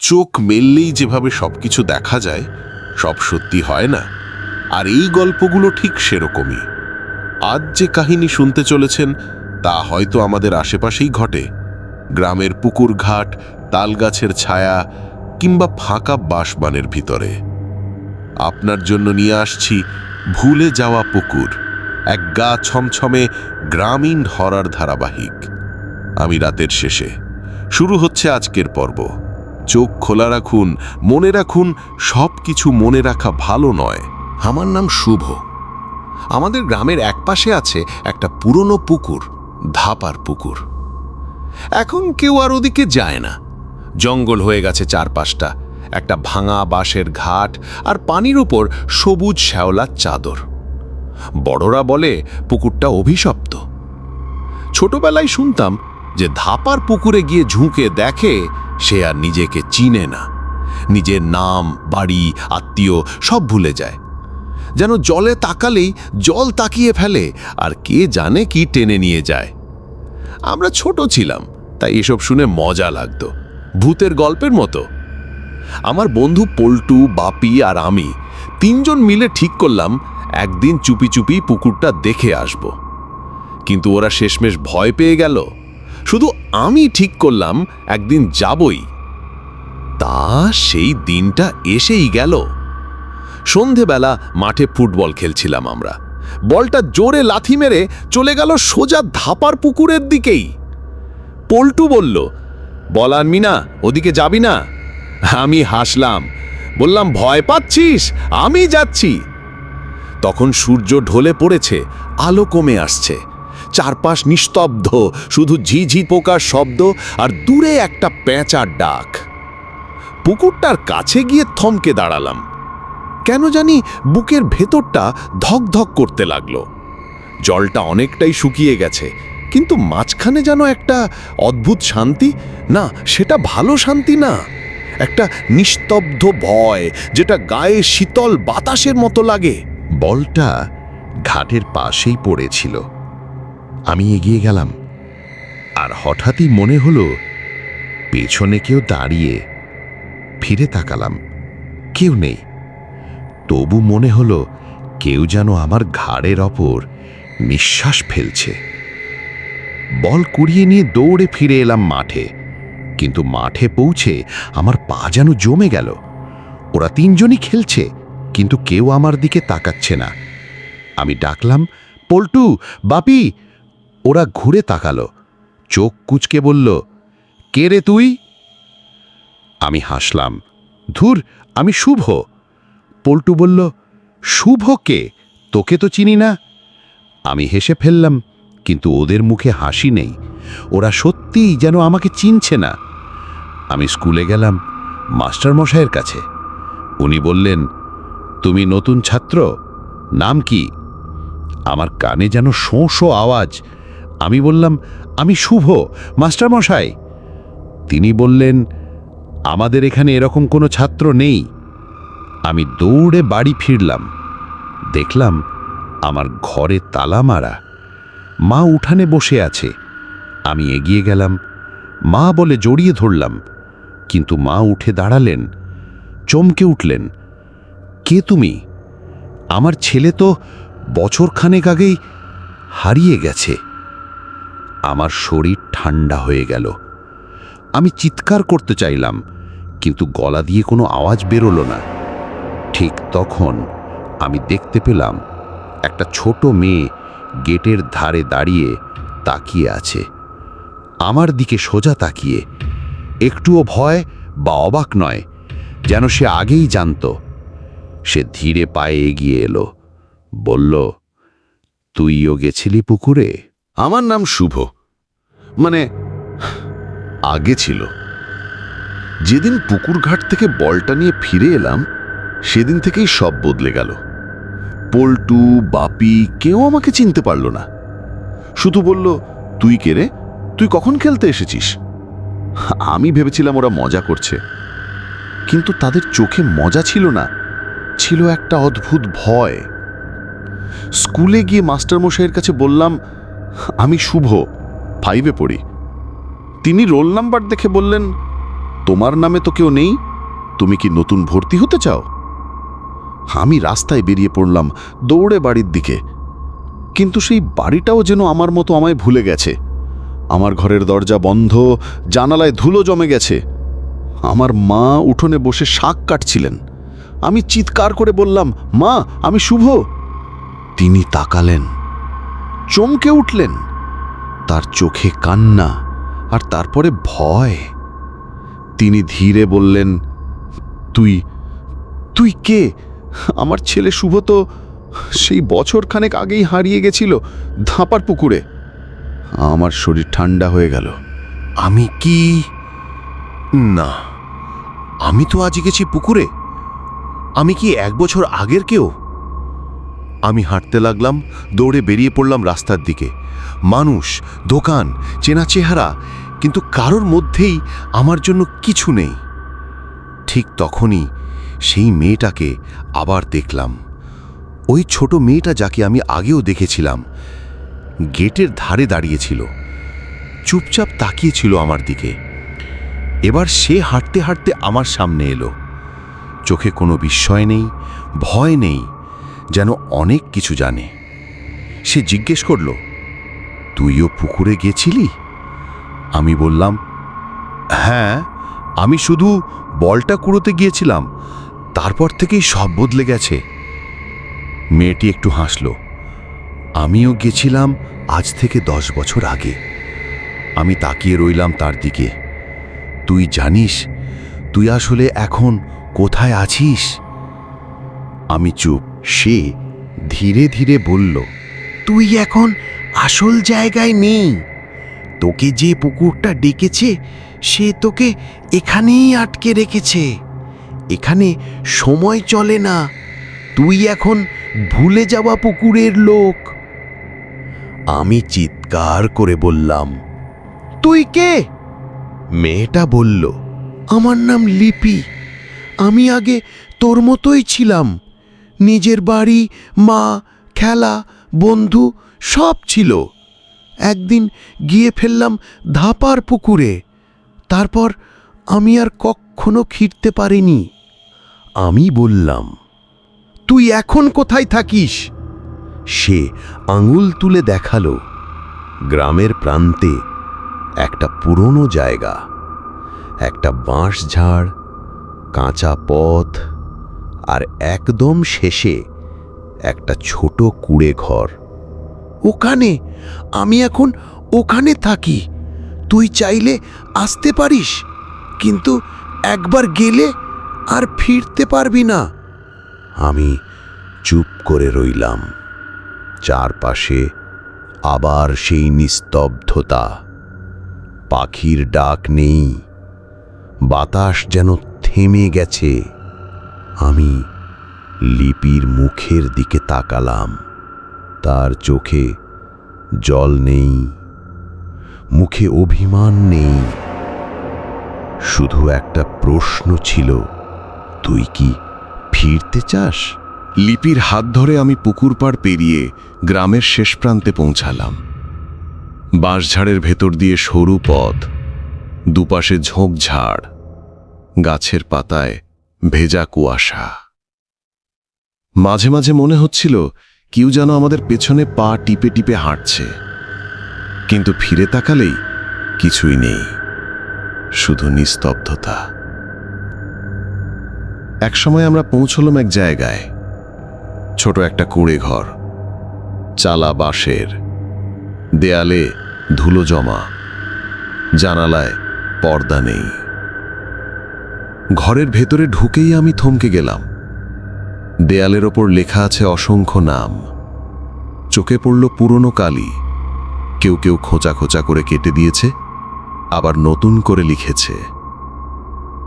চোখ মেললেই যেভাবে সবকিছু দেখা যায়, সব সত্যি হয় না। আর এই গল্পগুলো ঠিক সেরকমই। আজ যে কাহিনী শুনতে চলেছেন, তা হয়তো আমাদের আশেপাশেই ঘটে। গ্রামের পুকুর ঘাট তালগাছের ছায়া, কিংবা ফাঁকা বাঁশবানের ভিতরে। আপনার জন্য নিয়ে আসছি ভুলে যাওয়া পুকুর, এক গা ছমছমে গ্রামীণ হরার ধারাবাহিক। আমি রাতের শেষে। শুরু হচ্ছে আজকের পর্ব। চোখ খোলা রাখুন, মনে রাখুন সব কিছু মনে রাখা ভালো নয়। আমার নাম শুভ। আমাদের গ্রামের একপাশে আছে একটা পুরনো পুকুর, ধাপার পুকুর। এখন কেউ আর ওদিকে যায় না। জঙ্গল হয়ে গেছে চারপাশটা। একটা ভাঙা বাঁশের ঘাট আর পানির উপর সবুজ শ্যাওলার চাদর। বড়রা বলে, পুকুরটা অভিশপ্ত। ছোটবেলায় শুনতাম যে ধাপার পুকুরে গিয়ে ঝুঁকে দেখে সে আর নিজেকে চিনে না। নিজের নাম, বাড়ি, আত্মীয় সব ভুলে যায়। যেন জলে তাকালেই জল তাকিয়ে ফেলে, আর কে জানে কি টেনে নিয়ে যায়। আমরা ছোট ছিলাম, তাই এসব শুনে মজা লাগতো, ভূতের গল্পের মতো। আমার বন্ধু পল্টু, বাপি আর আমি তিনজন মিলে ঠিক করলাম, একদিন চুপি চুপি পুকুরটা দেখে আসব। কিন্তু ওরা শেষমেশ ভয় পেয়ে গেল। শুধু আমি ঠিক করলাম, একদিন যাবই। তা সেই দিনটা এসেই গেল। সন্ধেবেলা মাঠে ফুটবল খেলছিলাম আমরা। বলটা জোরে লাথি মেরে চলে গেল সোজা ধাপার পুকুরের দিকেই। পল্টু বলল, বল আনবি না ওদিকে যাবি না? আমি হাসলাম, বললাম, ভয় পাচ্ছিস, আমি যাচ্ছি। তখন সূর্য ঢলে পড়েছে, আলো কমে আসছে। চারপাশ নিস্তব্ধ, শুধু ঝিঝি পোকার শব্দ আর দূরে একটা পেঁচার ডাক। পুকুরটার কাছে গিয়ে থমকে দাঁড়ালাম। কেন জানি বুকের ভেতরটা ধক ধক করতে লাগল। জলটা অনেকটাই শুকিয়ে গেছে, কিন্তু মাঝখানে যেন একটা অদ্ভুত শান্তি, না, সেটা ভালো শান্তি না। একটা নিস্তব্ধ ভয়, যেটা গায়ে শীতল বাতাসের মতো লাগে। বলটা ঘাটের পাশেই পড়েছিল। আমি এগিয়ে গেলাম। আর হঠাৎই মনে হলো, পেছনে কেউ দাঁড়িয়ে ফিরে তাকালাম। কেউ নেই। তবু মনে হলো, কেউ যেন আমার ঘাড়ের ওপর নিঃশ্বাস ফেলছে। বল কুড়িয়ে নিয়ে দৌড়ে ফিরে এলাম মাঠে। কিন্তু মাঠে পৌঁছে আমার পা যেন জমে গেল। ওরা তিনজনই খেলছে, কিন্তু কেউ আমার দিকে তাকাচ্ছে না। আমি ডাকলাম, পল্টু, বাপি ওরা ঘুরে তাকালো। চোখ কুচকে বলল, কে রে তুই? আমি হাসলাম, ধুর, আমি শুভ। পল্টু বলল, শুভ কে? তোকে তো চিনি না? আমি হেসে ফেললাম, কিন্তু ওদের মুখে হাসি নেই। ওরা সত্যিই যেন আমাকে চিনছে না। আমি স্কুলে গেলাম মাস্টারমশাইয়ের কাছে। উনি বললেন, তুমি নতুন ছাত্র? নাম কি? আমার কানে যেন শোঁ শোঁ আওয়াজ আমি বললাম, আমি শুভ, মাস্টারমশাই। তিনি বললেন, আমাদের এখানে এরকম কোনো ছাত্র নেই। আমি দৌড়ে বাড়ি ফিরলাম। দেখলাম আমার ঘরে তালা মারা। মা উঠানে বসে আছে। আমি এগিয়ে গেলাম। মা বলে জড়িয়ে ধরলাম। কিন্তু মা উঠে দাঁড়ালেন। চমকে উঠলেন। কে তুমি? আমার ছেলে তো বছরখানেক আগেই হারিয়ে গেছে। আমার শরীর ঠান্ডা হয়ে গেল। আমি চিৎকার করতে চাইলাম, কিন্তু গলা দিয়ে কোনো আওয়াজ বেরোলো না। ঠিক তখন আমি দেখতে পেলাম একটা ছোট মেয়ে গেটের ধারে দাঁড়িয়ে তাকিয়ে আছে। আমার দিকে সোজা তাকিয়ে, একটুও ভয় বা অবাক নয়, যেন সে আগেই জানত। সে ধীরে পায়ে এগিয়ে এলো, বলল, তুইও গেছিলি পুকুরে? আমার নাম শুভ। মানে আগে ছিল। যেদিন পুকুর ঘাট থেকে বলটা নিয়ে ফিরে এলাম, সেদিন থেকেই সব বদলে গেল। পল্টু, বাপি, কেউ আমাকে চিনতে পারল না। শুধু বলল, তুই কে রে? তুই কখন খেলতে এসেছিস? আমি ভেবেছিলাম ওরা মজা করছে। কিন্তু তাদের চোখে মজা ছিল না, ছিল একটা অদ্ভুত ভয়। স্কুলে গিয়ে মাস্টারমশাইয়ের কাছে বললাম আমি শুভ, ফাইভে পড়ি। তিনি রোল নাম্বার দেখে বললেন, তোমার নামে তো কেউ নেই, তুমি কি নতুন ভর্তি হতে চাও? আমি রাস্তায় বেরিয়ে পড়লাম দৌড়ে বাড়ির দিকে। কিন্তু সেই বাড়িটাও যেন আমার মতো আমায় ভুলে গেছে। আমার ঘরের দরজা বন্ধ, জানালায় ধুলো জমে গেছে। আমার মা উঠোনে বসে শাক কাটছিলেন। আমি চিৎকার করে বললাম, মা, আমি শুভ। তিনি তাকালেন। চমকে উঠলেন। তার চোখে কান্না আর তারপরে ভয়। তিনি ধীরে বললেন, তুই তুই কে? আমার ছেলে শুভ তো সেই বছর খানেক আগেই হারিয়ে গেছিল ধাপার পুকুরে। আমার শরীর ঠান্ডা হয়ে গেল। আমি কি? না, আমি তো আজ গেছি পুকুরে। আমি কি এক বছর আগের কেউ? আমি হাঁটতে লাগলাম, দৌড়ে বেরিয়ে পড়লাম রাস্তার দিকে। মানুষ, দোকান, চেনা চেহারা, কিন্তু কারোর মধ্যেই আমার জন্য কিছু নেই। ঠিক তখনই সেই মেয়েটাকে আবার দেখলাম। ওই ছোট মেয়েটা যাকে আমি আগেও দেখেছিলাম, গেটের ধারে দাঁড়িয়েছিল। চুপচাপ তাকিয়েছিল আমার দিকে। এবার সে হাঁটতে হাঁটতে আমার সামনে এলো। চোখে কোনো বিস্ময় নেই, ভয় নেই যেন অনেক কিছু জানে। সে জিজ্ঞেস করল, তুইও পুকুরে গেছিলি? আমি বললাম হ্যাঁ আমি শুধু বলটা কুড়োতে গিয়েছিলাম, তারপর থেকেই সব বদলে গেছে। মেয়েটি একটু হাসল, আমিও গেছিলাম আজ থেকে দশ বছর আগে। আমি তাকিয়ে রইলাম তার দিকে। তুই জানিস, তুই আসলে এখন কোথায় আছিস? আমি চুপ সে ধীরে ধীরে বলল, তুই এখন আসল জায়গায় নেই। তোকে যে পুকুরটা ডেকেছে, সে তোকে এখানেই আটকে রেখেছে। এখানে সময় চলে না। তুই এখন ভুলে যাওয়া পুকুরের লোক। আমি চিৎকার করে বললাম, তুই কে? মেয়েটা বলল, আমার নাম লিপি। আমি আগে তোর মতোই ছিলাম। নিজের বাড়ি, মা, খেলা, বন্ধু সব ছিল। একদিন গিয়ে ফেললাম ধাপার পুকুরে। তারপর আমি আর কখনো ফিরতে পারিনি। আমি বললাম, তুই এখন কোথায় থাকিস? সে আঙুল তুলে দেখাল গ্রামের প্রান্তে একটা পুরনো জায়গা। একটা বাঁশ ঝাড় কাঁচা পথ আর একদম শেষে একটা ছোট কুড়ে ঘর। ওখানে, আমি এখন ওখানে থাকি। তুই চাইলে আসতে পারিস, কিন্তু একবার গেলে আর ফিরতে পারবি না। আমি চুপ করে রইলাম। চারপাশে আবার সেই নিস্তব্ধতা। পাখির ডাক নেই। বাতাস যেন থেমে গেছে। আমি লিপির মুখের দিকে তাকালাম। তার চোখে জল নেই, মুখে অভিমান নেই। শুধু একটা প্রশ্ন ছিল, তুই কি ফিরতে চাস? লিপির হাত ধরে আমি পুকুর পাড় পেরিয়ে গ্রামের শেষ প্রান্তে পৌঁছালাম। বাঁশঝাড়ের ভেতর দিয়ে সরু পথ, দুপাশে ঝোঁকঝাড়, গাছের পাতায় ভেজা কুয়াশা। মাঝে মাঝে মনে হচ্ছিল কেউ যেন আমাদের পেছনে পা টিপে টিপে হাঁটছে। কিন্তু ফিরে তাকালেই কিছুই নেই, শুধু নিস্তব্ধতা। একসময় আমরা পৌঁছলাম এক জায়গায়, ছোট একটা কুড়ে ঘর, চালা বাঁশের দেয়ালে ধুলো জমা, জানালায় পর্দা নেই। ঘরের ভেতরে ঢুকেই আমি থমকে গেলাম। দেয়ালের ওপর লেখা আছে অসংখ্য নাম। চোখে পড়ল পুরনো কালি। কেউ কেউ খোঁচা খোঁচা করে কেটে দিয়েছে, আবার নতুন করে লিখেছে।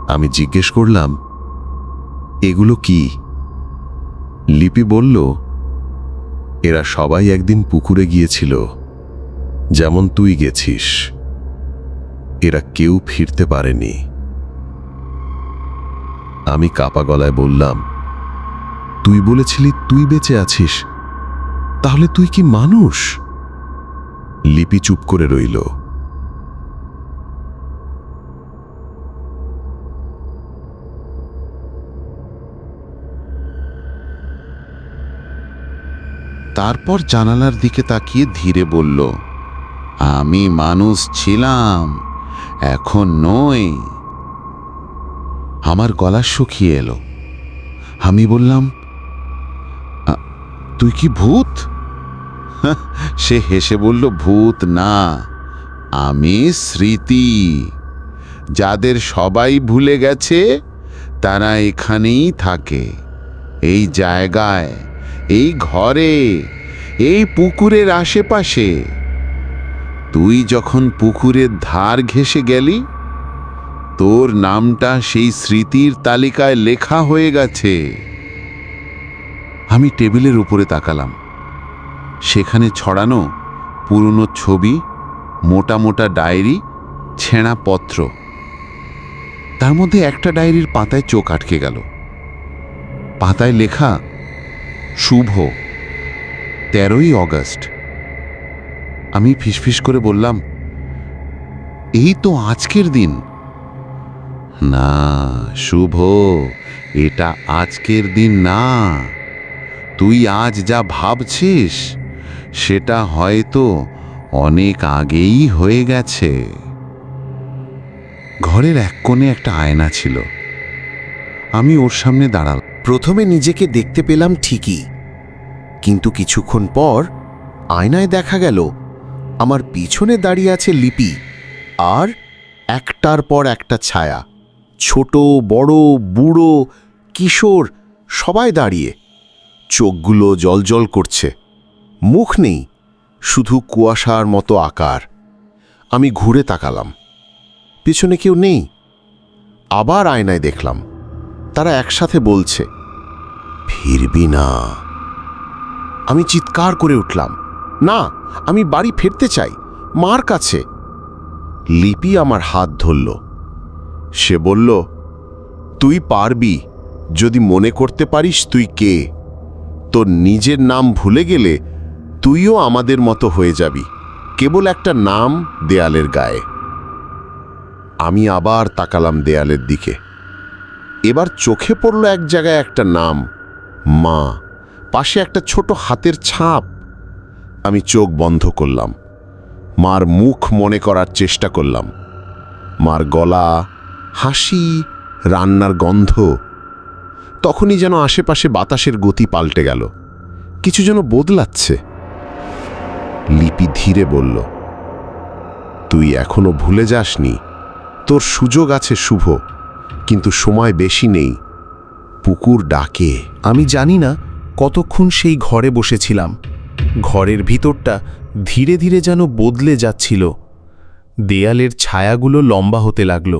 আমি জিজ্ঞেস করলাম, এগুলো কি? লিপি বলল, এরা সবাই একদিন পুকুরে গিয়েছিল, যেমন তুই গেছিস। এরা কেউ ফিরতে পারেনি। আমি কাপা গলায় বললাম, তুই বলেছিলি তুই বেঁচে আছিস, তাহলে তুই কি মানুষ? লিপি চুপ করে রইল। তারপর জানালার দিকে তাকিয়ে ধীরে বলল, আমি মানুষ ছিলাম, এখন নই। আমার গলা শুকিয়ে এলো। আমি বললাম তুই কি ভূত? সে হেসে বলল, ভূত না, আমি স্মৃতি। যাদের সবাই ভুলে গেছে, তারা এখানেই থাকে। এই জায়গায়, এই ঘরে, এই পুকুরের আশেপাশে। তুই যখন পুকুরের ধার ঘেসে গেলি তোর নামটা সেই স্মৃতির তালিকায় লেখা হয়ে গেছে। আমি টেবিলের উপরে তাকালাম। সেখানে ছড়ানো পুরনো ছবি, মোটা মোটা ডায়েরি, ছেঁড়া পত্র। তার মধ্যে একটা ডায়েরির পাতায় চোখ আটকে গেল। পাতায় লেখা, শুভ, তেরোই অগস্ট। আমি ফিসফিস করে বললাম, এই তো আজকের দিন। না, শুভ, এটা আজকের দিন না। তুই আজ যা ভাবছিস, সেটা হয়তো অনেক আগেই হয়ে গেছে। ঘরের এক কোণে একটা আয়না ছিল। আমি ওর সামনে দাঁড়াল। প্রথমে নিজেকে দেখতে পেলাম ঠিকই। কিন্তু কিছুক্ষণ পর আয়নায় দেখা গেল, আমার পিছনে দাঁড়িয়ে আছে লিপি, আর একটার পর একটা ছায়া। ছোট, বড়, বুড়ো, কিশোর, সবাই দাঁড়িয়ে। চোখগুলো জলজল করছে। মুখ নেই, শুধু কুয়াশার মতো আকার। আমি ঘুরে তাকালাম। পিছনে কেউ নেই। আবার আয়নায় দেখলাম। তারা একসাথে বলছে, ফিরবি না। আমি চিৎকার করে উঠলাম, না, আমি বাড়ি ফিরতে চাই। মার কাছে। লিপি আমার হাত ধরল। সে বলল, তুই পারবি, যদি মনে করতে পারিস তুই কে? তোর নিজের নাম ভুলে গেলে তুইও আমাদের মতো হয়ে যাবি, কেবল একটা নাম দেয়ালের গায়ে। আমি আবার তাকালাম দেয়ালের দিকে। এবার চোখে পড়ল এক জায়গায় একটা নাম, মা, পাশে একটা ছোট হাতের ছাপ। আমি চোখ বন্ধ করলাম, মার মুখ মনে করার চেষ্টা করলাম। মার গলা হাসি, রান্নার গন্ধ, তখনই যেন আশেপাশে বাতাসের গতি পাল্টে গেল। কিছু যেন বদলাচ্ছে। লিপি ধীরে বলল, তুই এখনও ভুলে যাসনি। তোর সুযোগ আছে শুভ, কিন্তু সময় বেশি নেই। পুকুর ডাকে। আমি জানি না কতক্ষণ সেই ঘরে বসেছিলাম। ঘরের ভিতরটা ধীরে ধীরে যেন বদলে যাচ্ছিল। দেয়ালের ছায়াগুলো লম্বা হতে লাগল।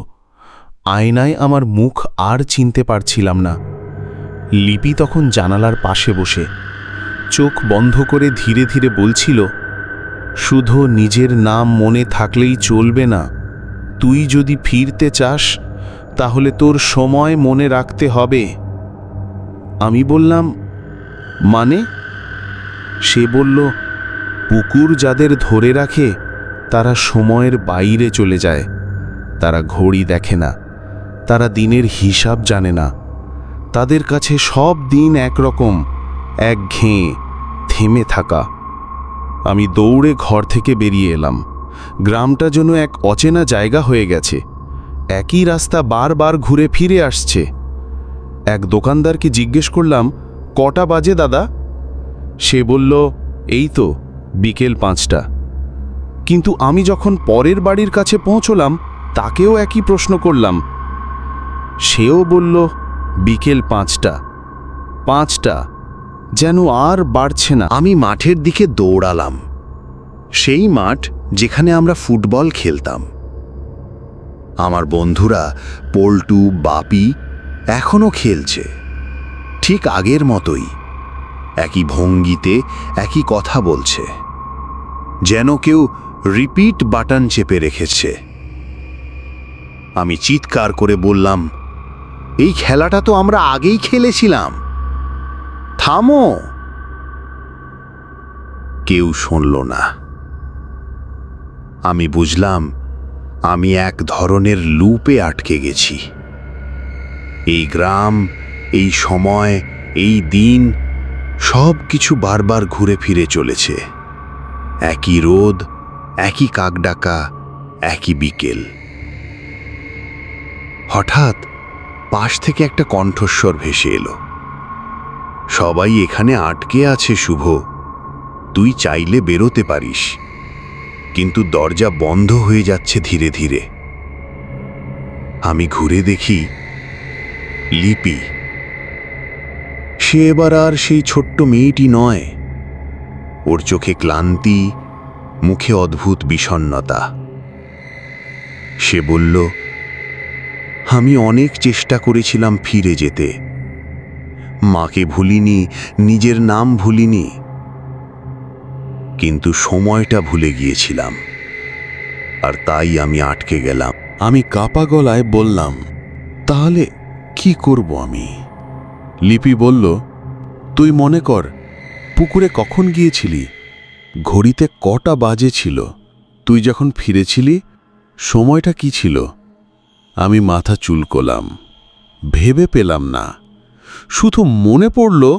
আয়নায় আমার মুখ আর চিনতে পারছিলাম না। লিপি তখন জানালার পাশে বসে। চোখ বন্ধ করে ধীরে ধীরে বলছিল শুধু নিজের নাম মনে থাকলেই চলবে না। তুই যদি ফিরতে চাস, তাহলে তোর সময় মনে রাখতে হবে। আমি বললাম মানে? সে বলল, পুকুর যাদের ধরে রাখে, তারা সময়ের বাইরে চলে যায়। তারা ঘড়ি দেখে না। তারা দিনের হিসাব জানে না। তাদের কাছে সব দিন একরকম, এক ঘেঁ, থেমে থাকা। আমি দৌড়ে ঘর থেকে বেরিয়ে এলাম। গ্রামটা যেন এক অচেনা জায়গা হয়ে গেছে। একই রাস্তা বারবার ঘুরে ফিরে আসছে। এক দোকানদারকে জিজ্ঞেস করলাম, কটা বাজে দাদা? সে বলল, এই তো, বিকেল পাঁচটা। কিন্তু আমি যখন পরের বাড়ির কাছে পৌঁছলাম, তাকেও একই প্রশ্ন করলাম সেও বলল, বিকেল পাঁচটা। পাঁচটা, যেন আর বাড়ছে না। আমি মাঠের দিকে দৌড়ালাম। সেই মাঠ যেখানে আমরা ফুটবল খেলতাম। আমার বন্ধুরা পল্টু, বাপি এখনও খেলছে, ঠিক আগের মতোই। একই ভঙ্গিতে একই কথা বলছে, যেন কেউ রিপিট বাটন চেপে রেখেছে। আমি চিৎকার করে বললাম এই খেলাটা তো আমরা আগেই খেলেছিলাম। থামো। কেউ শুনল না। আমি বুঝলাম, আমি এক ধরনের লুপে আটকে গেছি। এই গ্রাম, এই সময়, এই দিন সব কিছু বারবার ঘুরে ফিরে চলেছে। একই রোদ, একই কাকডাকা, একই বিকেল। হঠাৎ পাশ থেকে একটা কণ্ঠস্বর ভেসে এলো। সবাই এখানে আটকে আছে, শুভ। তুই চাইলে বেরোতে পারিস, কিন্তু দরজা বন্ধ হয়ে যাচ্ছে ধীরে ধীরে। আমি ঘুরে দেখি লিপি। সে এবার আর সেই ছোট্ট মেয়েটি নয়। ওর চোখে ক্লান্তি, মুখে অদ্ভুত বিষণ্ণতা। সে বলল আমি অনেক চেষ্টা করেছিলাম ফিরে যেতে। মাকে ভুলিনি, নিজের নাম ভুলিনি। কিন্তু সময়টা ভুলে গিয়েছিলাম। আর তাই আমি আটকে গেলাম। আমি কাপা গলায় বললাম, তাহলে কি করব আমি? লিপি বলল, তুই মনে কর, পুকুরে কখন গিয়েছিলি? ঘড়িতে কটা বাজে ছিল। তুই যখন ফিরেছিলি, সময়টা কি ছিল? আমি মাথা চুলকোলাম। ভেবে পেলাম না। শুধু মনে পড়ল,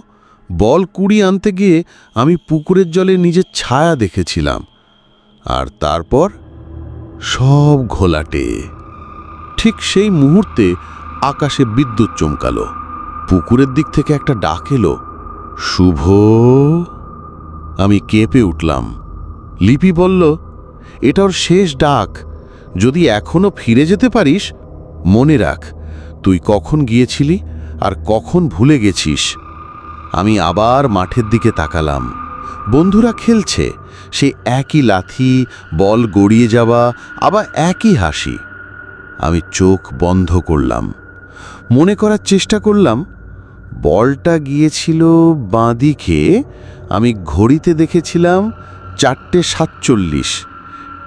বল কুড়ি আনতে গিয়ে আমি পুকুরের জলে নিজের ছায়া দেখেছিলাম। আর তারপর সব ঘোলাটে। ঠিক সেই মুহূর্তে আকাশে বিদ্যুৎ চমকালো। পুকুরের দিক থেকে একটা ডাক এলো, শুভ আমি কেঁপে উঠলাম। লিপি বলল, এটা ওর শেষ ডাক। যদি এখনও ফিরে যেতে পারিস মনে রাখ, তুই কখন গিয়েছিলি আর কখন ভুলে গেছিস। আমি আবার মাঠের দিকে তাকালাম। বন্ধুরা খেলছে, সে একই লাথি, বল গড়িয়ে যাওয়া, আবার একই হাসি। আমি চোখ বন্ধ করলাম। মনে করার চেষ্টা করলাম, বলটা গিয়েছিল বাঁদিকে আমি ঘড়িতে দেখেছিলাম চারটে সাতচল্লিশ,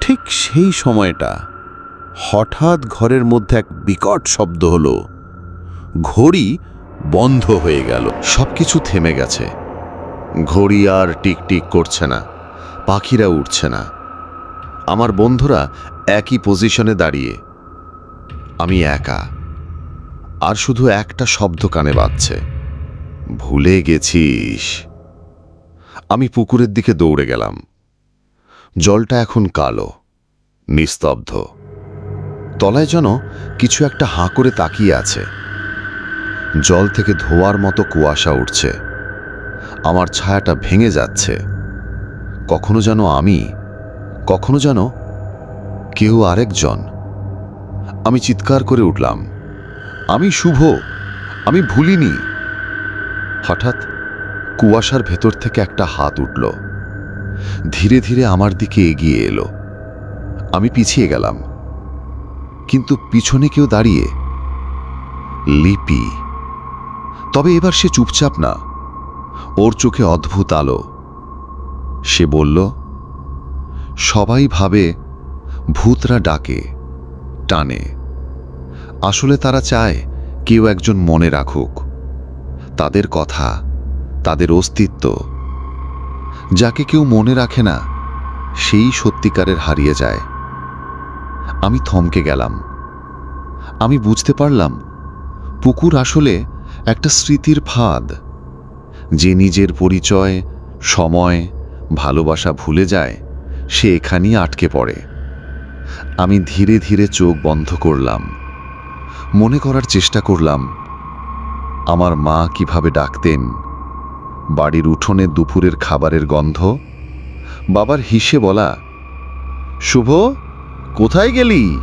ঠিক সেই সময়টা। হঠাৎ ঘরের মধ্যে এক বিকট শব্দ হলো। ঘড়ি বন্ধ হয়ে গেল। সবকিছু থেমে গেছে। ঘড়ি আর টিকটিক করছে না। পাখিরা উঠছে না। আমার বন্ধুরা একই পজিশনে দাঁড়িয়ে। আমি একা। আর শুধু একটা শব্দ কানে বাজছে। ভুলে গেছিস। আমি পুকুরের দিকে দৌড়ে গেলাম। জলটা এখন কালো, নিস্তব্ধ। তলায় যেন কিছু একটা হাঁ করে তাকিয়ে আছে। জল থেকে ধোয়ার মতো কুয়াশা উঠছে। আমার ছায়াটা ভেঙে যাচ্ছে। কখনো যেন আমি, কখনো যেন কেউ আরেকজন। আমি চিৎকার করে উঠলাম, আমি শুভ, আমি ভুলিনি। হঠাৎ কুয়াশার ভেতর থেকে একটা হাত উঠল। ধীরে ধীরে আমার দিকে এগিয়ে এলো। আমি পিছিয়ে গেলাম। কিন্তু পিছনে কেউ দাঁড়িয়ে। লিপি। তবে এবার সে চুপচাপ না। ওর চোখে অদ্ভুত আলো। সে বলল, সবাই ভাবে ভূতরা ডাকে, টানে। আসলে তারা চায় কেউ একজন মনে রাখুক। তাদের কথা, তাদের অস্তিত্ব। যাকে কেউ মনে রাখে না, সেই সত্যিকারের হারিয়ে যায়। আমি থমকে গেলাম। আমি বুঝতে পারলাম, পুকুর আসলে একটা স্মৃতির ফাঁদ, যে নিজের পরিচয়, সময়, ভালোবাসা ভুলে যায়, সে এখানেই আটকে পড়ে। আমি ধীরে ধীরে চোখ বন্ধ করলাম। মনে করার চেষ্টা করলাম, আমার মা কীভাবে ডাকতেন, বাড়ির উঠোনে দুপুরের খাবারের গন্ধ, বাবার হিসে বলা, শুভ কোথায় গেলি?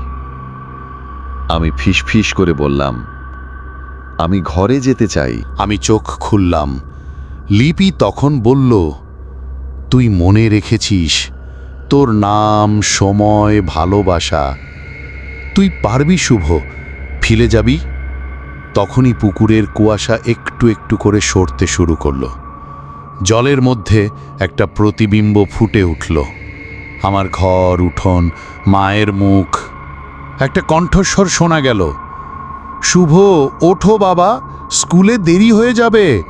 আমি ফিস করে বললাম, আমি ঘরে যেতে চাই। আমি চোখ খুললাম। লিপি তখন বলল, তুই মনে রেখেছিস, তোর নাম, সময়, ভালোবাসা। তুই পারবি শুভ ফিরে যাবি? তখনই পুকুরের কুয়াশা একটু একটু করে সরতে শুরু করল। জলের মধ্যে একটা প্রতিবিম্ব ফুটে উঠল। আমার ঘর, উঠোন, মায়ের মুখ। একটা কণ্ঠস্বর শোনা গেল। শুভ, ওঠো বাবা, স্কুলে দেরি হয়ে যাবে।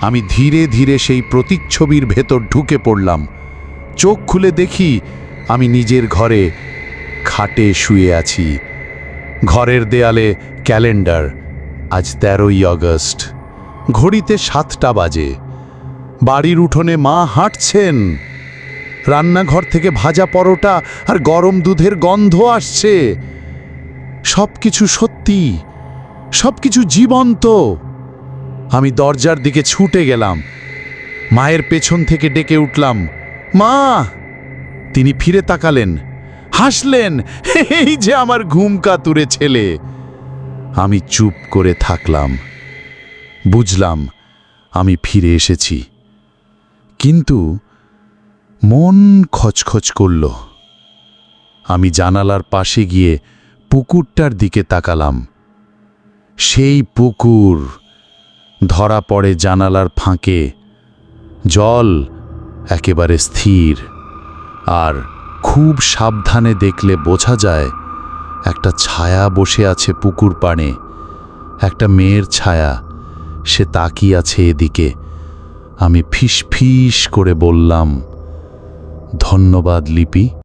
আমি ধীরে ধীরে সেই প্রতিচ্ছবির ভেতর ঢুকে পড়লাম। চোখ খুলে দেখি আমি নিজের ঘরে খাটে শুয়ে আছি। ঘরের দেয়ালে ক্যালেন্ডার, আজ তেরোই আগস্ট। ঘড়িতে সাতটা বাজে। বাড়ির উঠোনে মা হাঁটছেন। রান্নাঘর থেকে ভাজা পরোটা আর গরম দুধের গন্ধ আসছে। সব কিছু সত্যি সব কিছু জীবন্ত। আমি দরজার দিকে ছুটে গেলাম। মায়ের পেছন থেকে ডেকে উঠলাম, মা! তিনি ফিরে তাকালেন, হাসলেন, এই যে আমার ঘুম কাতুরে ছেলে। আমি চুপ করে থাকলাম। বুঝলাম আমি ফিরে এসেছি। কিন্তু মন খচখচ করল। আমি জানালার পাশে গিয়ে পুকুরটার দিকে তাকালাম। সেই পুকুর ধরা পড়ে জানালার ফাঁকে। জল একেবারে স্থির। আর খুব সাবধানে দেখলে বোঝা যায়, একটা ছায়া বসে আছে পুকুর পাড়ে। একটা মেয়ের ছায়া, সে তাকিয়ে আছে এদিকে। আমি ফিস ফিস করে বললাম ধন্যবাদ লিপি।